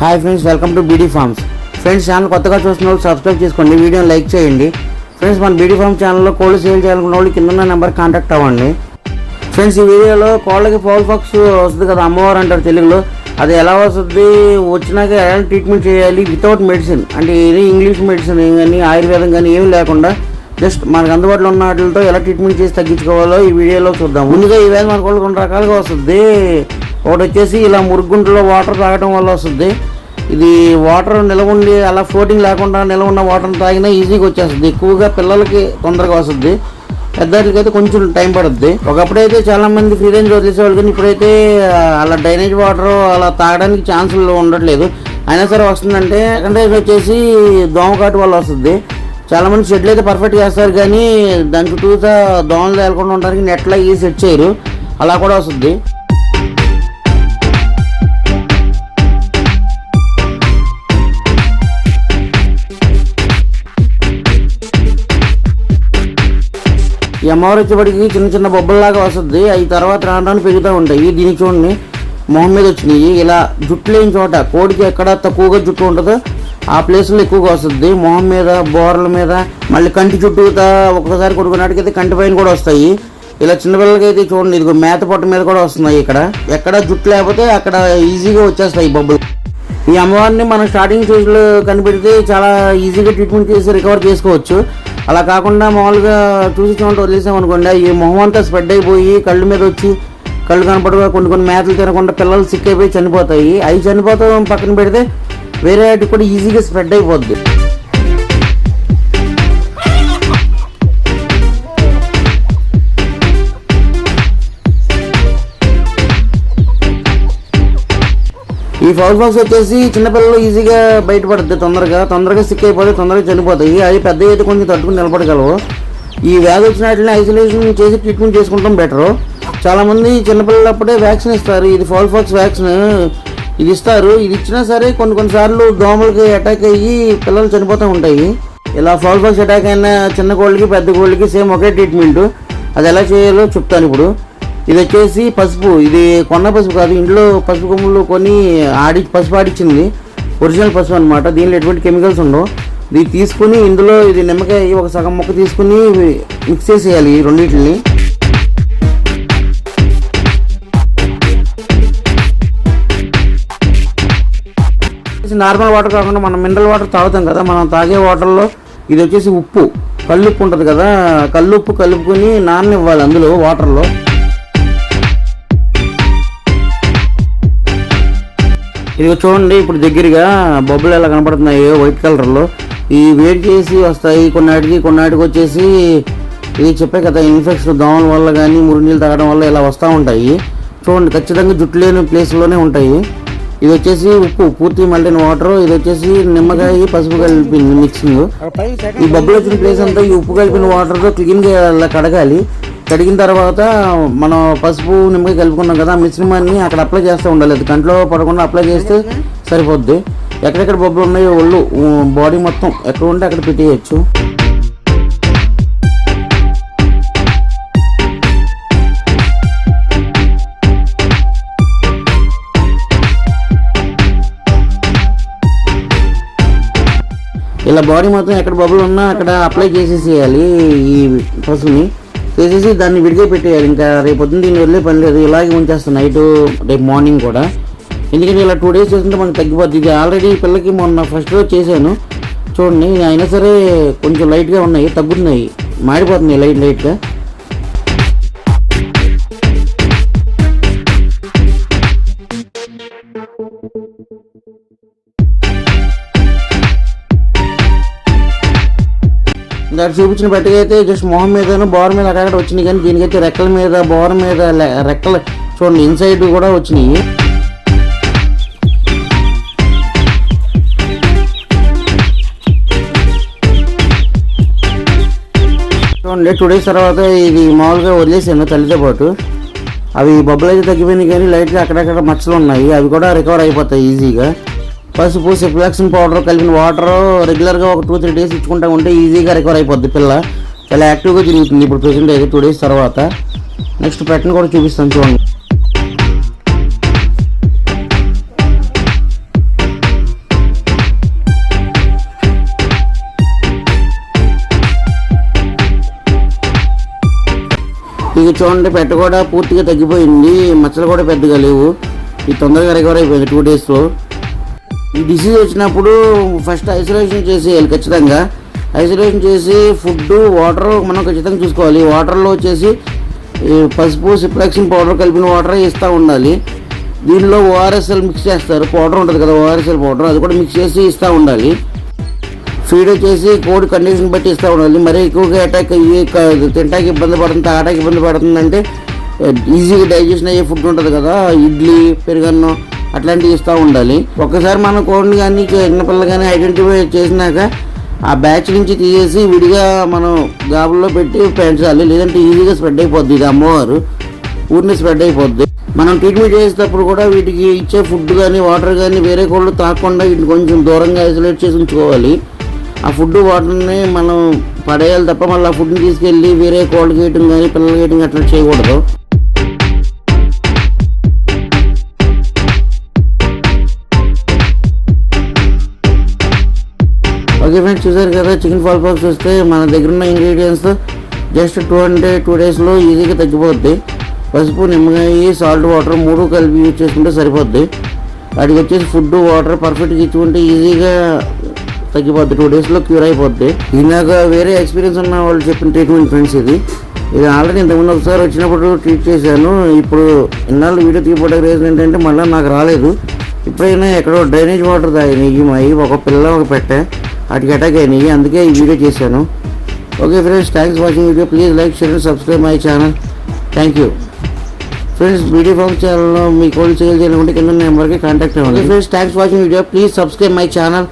Hi friends welcome to BD farms. Friends channel కొత్తగా చూసిన వాళ్ళు సబ్స్క్రైబ్ చేసుకోండి వీడియోని లైక్ చేయండి. ఫ్రెండ్స్ మన బీడీ ఫార్మ్ ఛానల్లో కోళ్ళు సేల్ చేయాలనుకున్న వాళ్ళు కింద నెంబర్ కాంటాక్ట్ అవ్వండి. ఫ్రెండ్స్ ఈ వీడియోలో కోళ్ళకి పౌల్ ఫాక్స్ వస్తుంది కదా అమ్మవారు అంటారు తెలుగులో. అది ఎలా వస్తుంది? వచ్చినాక ఎలా ట్రీట్మెంట్ చేయాలి? వితౌట్ మెడిసిన్ అంటే ఏది ఇంగ్లీష్ మెడిసిన్ కానీ ఆయుర్వేదం కానీ ఏమీ లేకుండా జస్ట్ మనకు అందుబాటులో ఉన్న వాటితో ఎలా ట్రీట్మెంట్ చేసి తగ్గించుకోవాలో ఈ వీడియోలో చూద్దాం. ముందుగా ఈ వ్యాధి మన కొన్ని రెండు రకాలుగా వస్తుంది. ఒకటి వచ్చేసి ఇలా మురుగుంటలో వాటర్ తాగడం వల్ల వస్తుంది. ఇది వాటర్ నిలవ ఉండి అలా ఫ్లోటింగ్ లేకుండా నిలవ ఉన్న వాటర్ని తాగినా ఈజీగా వచ్చేస్తుంది. ఎక్కువగా పిల్లలకి తొందరగా వస్తుంది. పెద్దవాళ్ళకి అయితే కొంచెం టైం పడుద్ది. ఒకప్పుడైతే చాలా మంది ఫ్రీ రేంజ్ వదిలేసేవాళ్ళు కానీ ఇప్పుడైతే అలా డ్రైనేజ్ వాటర్ అలా తాగడానికి ఛాన్సులు ఉండట్లేదు. అయినా సరే వస్తుందంటే సెకండ్ రేజ్ వచ్చేసి దోమకాటు వల్ల వస్తుంది. చాలా మంది షెడ్లు అయితే పర్ఫెక్ట్ చేస్తారు కానీ దాని చుట్టూతా దోమలు తేలకుండా ఉండడానికి నెట్లో ఈ సెట్ చేయరు. అలా కూడా వస్తుంది. ఈ అమ్మవారు వచ్చేప్పటికి చిన్న చిన్న బొబ్బల్లాగా వస్తుంది. అవి తర్వాత రాను పెరుగుతూ ఉంటాయి. దీన్ని చూడండి. మొహం మీద వచ్చినాయి. ఇలా జుట్టు లేని చోట కోడికి ఎక్కడ తక్కువగా జుట్టు ఉంటుందో ఆ ప్లేస్లో ఎక్కువగా వస్తుంది. మొహం మీద బోర్ల మీద మళ్ళీ కంటి చుట్టూతా ఒక్కసారి కొడుకున్నట్టుకైతే కంటి పైన కూడా వస్తాయి. ఇలా చిన్నపిల్లలకి అయితే చూడండి. ఇదిగో మేత పొట్ట మీద కూడా వస్తున్నాయి ఇక్కడ. ఎక్కడ జుట్టు లేకపోతే అక్కడ ఈజీగా వచ్చేస్తాయి బొబ్బలు. ఈ అమ్మవారిని మనం స్టార్టింగ్ స్టేజ్లో కనిపెడితే చాలా ఈజీగా ట్రీట్మెంట్ చేసి రికవర్ చేసుకోవచ్చు. అలా కాకుండా మామూలుగా చూసి చూడండి వదిలేసాం అనుకోండి. ఈ మొహం అంతా స్ప్రెడ్ అయిపోయి కళ్ళు మీద వచ్చి కళ్ళు కనపడగా కొన్ని కొన్ని మేతలు తినకుండా పిల్లలు సిక్ అయిపోయి చనిపోతాయి. అవి చనిపోతాం పక్కన పెడితే వేరే వాటికి కూడా ఈజీగా స్ప్రెడ్ అయిపోద్ది. ఈ ఫౌల్ బాక్స్ వచ్చేసి చిన్నపిల్లలు ఈజీగా బయటపడుద్ది తొందరగా. తొందరగా సిక్ అయిపోతే తొందరగా చనిపోతాయి. అది పెద్ద అయితే కొంచెం తట్టుకుని నిలబడగలవు. ఈ వ్యాధి వచ్చిన వాటిని ఐసోలేషన్ చేసి ట్రీట్మెంట్ చేసుకుంటాం బెటరు చాలామంది చిన్నపిల్లలప్పుడే వ్యాక్సిన్ ఇస్తారు. ఇది ఫౌల్ ఫాక్స్ వ్యాక్సిన్ ఇది ఇస్తారు. ఇది ఇచ్చినా సరే కొన్ని కొన్నిసార్లు దోమలకి అటాక్ అయ్యి పిల్లలు చనిపోతూ ఉంటాయి. ఇలా ఫౌల్ ఫాక్స్ అటాక్ అయిన చిన్న కోళ్ళకి పెద్ద కోళ్ళకి సేమ్ ఒకే ట్రీట్మెంట్ అది ఎలా చేయాలో చెప్తాను ఇప్పుడు. ఇది వచ్చేసి పసుపు ఇది కొన్న పసుపు కాదు ఇంట్లో పసుపు కొమ్ములు కొని ఆడి పసుపు ఆడిచ్చింది. ఒరిజినల్ పసుపు అనమాట దీనిలో ఎటువంటి కెమికల్స్ ఉండవు. ఇది తీసుకుని ఇందులో ఇది నిమ్మకాయ ఒక సగం ముక్క తీసుకుని మిక్స్ చేసేయాలి ఈ రెండింటిని. నార్మల్ వాటర్ కాకుండా మనం మినరల్ వాటర్ తాగుతాం కదా మనం తాగే వాటర్లో ఇది వచ్చేసి ఉప్పు. కల్లుప్పు ఉంటుంది కదా కల్లుప్పు కలుపుకొని నాన్న ఇవ్వాలి అందులో వాటర్లో. ఇది చూడండి ఇప్పుడు దగ్గరగా బొబ్బలు ఎలా కనపడుతున్నాయి వైట్ కలర్లో. ఈ వేడి చేసి వస్తాయి కొన్నాటికి కొన్నాటికి వచ్చేసి ఇది చెప్పే కదా ఇన్ఫెక్షన్ దోమల వల్ల కానీ మురుగునీళ్ళు తాగడం వల్ల ఇలా వస్తూ ఉంటాయి. చూడండి ఖచ్చితంగా జుట్టు లేని ప్లేస్లోనే ఉంటాయి. ఇది వచ్చేసి ఉప్పు పూర్తి మళ్ళిన వాటర్ ఇది వచ్చేసి నిమ్మకాయ పసుపు కలిపింది మిక్సింగ్. ఈ బొబ్బలు వచ్చిన ప్లేస్ అంతా ఈ ఉప్పు కలిపిన వాటర్తో క్లీన్గా ఇలా కడగాలి. కడిగిన తర్వాత మనం పసుపు నిమ్మకాయ కలుపుకున్నాం కదా ఆ మిశ్రమాన్ని అక్కడ అప్లై చేస్తూ ఉండాలి కంట్లో పడకుండా అప్లై చేస్తే సరిపోద్ది. ఎక్కడెక్కడ బొబ్బలు ఉన్నాయో ఒళ్ళు బాడీ మొత్తం ఎక్కడ ఉంటే అక్కడ పెట్టేయచ్చు. ఇలా బాడీ మొత్తం ఎక్కడ బొబ్బలు ఉన్నా అక్కడ అప్లై చేసేసేయాలి ఈ పసుపుని. చేసేసి దాన్ని విడిగా పెట్టేయాలి. ఇంకా రేపు పొద్దున్న దీన్ని వదిలే పని లేదు. ఇలాగే ఉంచేస్తాను నైట్ రేపు మార్నింగ్ కూడా. ఎందుకంటే ఇలా టూ డేస్ చేస్తుంటే మనకు తగ్గిపోద్ది. ఇది ఆల్రెడీ పిల్లకి మొన్న ఫస్ట్ రోజు చేశాను. చూడండి అయినా సరే కొంచెం లైట్గా ఉన్నాయి తగ్గుతున్నాయి. మాడిపోతున్నాయి లైట్ లైట్గా దాన్ని చూపించిన బట్టిగా అయితే జస్ట్ మొహం మీద బోర్ మీద అక్కడ వచ్చినాయి. కానీ దీనికైతే రెక్కల మీద బోర్ మీద రెక్కలు చూడండి ఇన్సైడ్ కూడా వచ్చినాయి. చూడండి టూ డేస్ తర్వాత ఇది మామూలుగా వదిలేసాను తల్లితో పాటు. అవి బొబ్బలు అయితే తగ్గిపోయినాయి కానీ లైట్గా అక్కడక్కడ మచ్చలు ఉన్నాయి అవి కూడా రికవర్ అయిపోతాయి ఈజీగా పసుపు సిప్లాక్సిన్ పౌడర్ కలిపిన వాటర్ రెగ్యులర్గా ఒక టూ త్రీ డేస్ ఇచ్చుకుంటా ఉంటే ఈజీగా రికవర్ అయిపోద్ది పిల్ల. చాలా యాక్టివ్గా తిరుగుతుంది. ఇప్పుడు ప్రెసెంట్ అయితే టూ డేస్ తర్వాత. నెక్స్ట్ పెట్టను కూడా చూపిస్తాను చూడండి. ఇది చూడండి పెట్ట కూడా పూర్తిగా తగ్గిపోయింది. మచ్చలు కూడా పెద్దగా లేవు. ఇది తొందరగా రికవర్ అయిపోయింది టూ డేస్లో ఈ డిసీజ్ వచ్చినప్పుడు ఫస్ట్ ఐసోలేషన్ చేసేయాలి ఖచ్చితంగా. ఐసోలేషన్ చేసి ఫుడ్ వాటర్ మనం ఖచ్చితంగా చూసుకోవాలి. వాటర్లో వచ్చేసి పసుపు సిప్లాక్సిన్ పౌడర్ కలిపిన వాటర్ ఇస్తూ ఉండాలి. దీనిలో ఓఆర్ఎస్ఎల్ మిక్స్ చేస్తారు. పౌడర్ ఉంటుంది కదా ఓఆర్ఎస్ఎల్ పౌడర్ అది కూడా మిక్స్ చేసి ఇస్తూ ఉండాలి. ఫీడ్ వచ్చేసి కోడి కండిషన్ బట్టి ఇస్తూ ఉండాలి. మరీ ఎక్కువగా అటాక్ అయ్యి తింటాకి ఇబ్బంది పడుతుంది తాగడానికి ఇబ్బంది పడుతుంది అంటే ఈజీగా డైజెషన్ అయ్యే ఫుడ్ ఉంటుంది కదా ఇడ్లీ పెరుగన్నం అట్లాంటివి ఇస్తూ ఉండాలి. ఒక్కసారి మన కోడిని కానీ చిన్నపిల్లలు కానీ ఐడెంటిఫై చేసినాక ఆ బ్యాచ్ నుంచి తీసేసి విడిగా మనం గాబుల్లో పెట్టి పెంచాలి లేదంటే ఈజీగా స్ప్రెడ్ అయిపోద్ది ఇది అమ్మవారు. ఊరిని స్ప్రెడ్ అయిపోద్ది. మనం ట్రీట్మెంట్ చేసేటప్పుడు కూడా వీటికి ఇచ్చే ఫుడ్ కానీ వాటర్ కానీ వేరే కోళ్ళు తాకుండా వీటిని కొంచెం దూరంగా ఐసోలేట్ చేసి ఉంచుకోవాలి. ఆ ఫుడ్ వాటర్ని మనం పడేయాలి తప్ప మళ్ళీ ఆ ఫుడ్ని తీసుకెళ్ళి వేరే కోళ్ళకి వేయటం కానీ పిల్లలకి వేయటం అట్లా చేయకూడదు. ఓకే ఫ్రెండ్స్ చూసారు కదా చికెన్ ఫాల్ పాక్స్ వస్తే మన దగ్గర ఉన్న ingredients just two hundred two డేస్లో ఈజీగా తగ్గిపోద్ది. పసుపు నిమ్మకాయ సాల్ట్ వాటర్ మూడు కలిపి యూజ్ చేసుకుంటే సరిపోద్ది. వాటికి వచ్చేసి ఫుడ్ వాటర్ పర్ఫెక్ట్గా ఇచ్చుకుంటే ఈజీగా తగ్గిపోద్ది. టూ డేస్లో క్యూర్ అయిపోద్ది. ఇందాక వేరే ఎక్స్పీరియన్స్ ఉన్న వాళ్ళు చెప్పిన ట్రీట్మెంట్ ఫ్రెండ్స్ ఇది. ఇది ఆల్రెడీ ఇంతకుముందు ఒకసారి వచ్చినప్పుడు ట్రీట్ చేశాను. ఇప్పుడు ఇన్నాళ్ళు వీడియో తీయబడే రీజన్ ఏంటంటే మళ్ళీ నాకు రాలేదు. ఇప్పుడైనా ఎక్కడో డ్రైనేజ్ వాటర్ తాగినాయి. మా ఒక పిల్ల ఒక పెట్టే. అటు అటాక్ అయినాయి అందుకే ఈ వీడియో చేశాను. Okay friends thanks watching video please like share and subscribe my channel thank you friends video farm ఛానల్లో మీ కోల్డ్ సేల్ చేయాలంటే కింద నెంబర్కి కాంటాక్ట్ అవ్వండి. Friends thanks watching video please subscribe my channel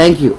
thank you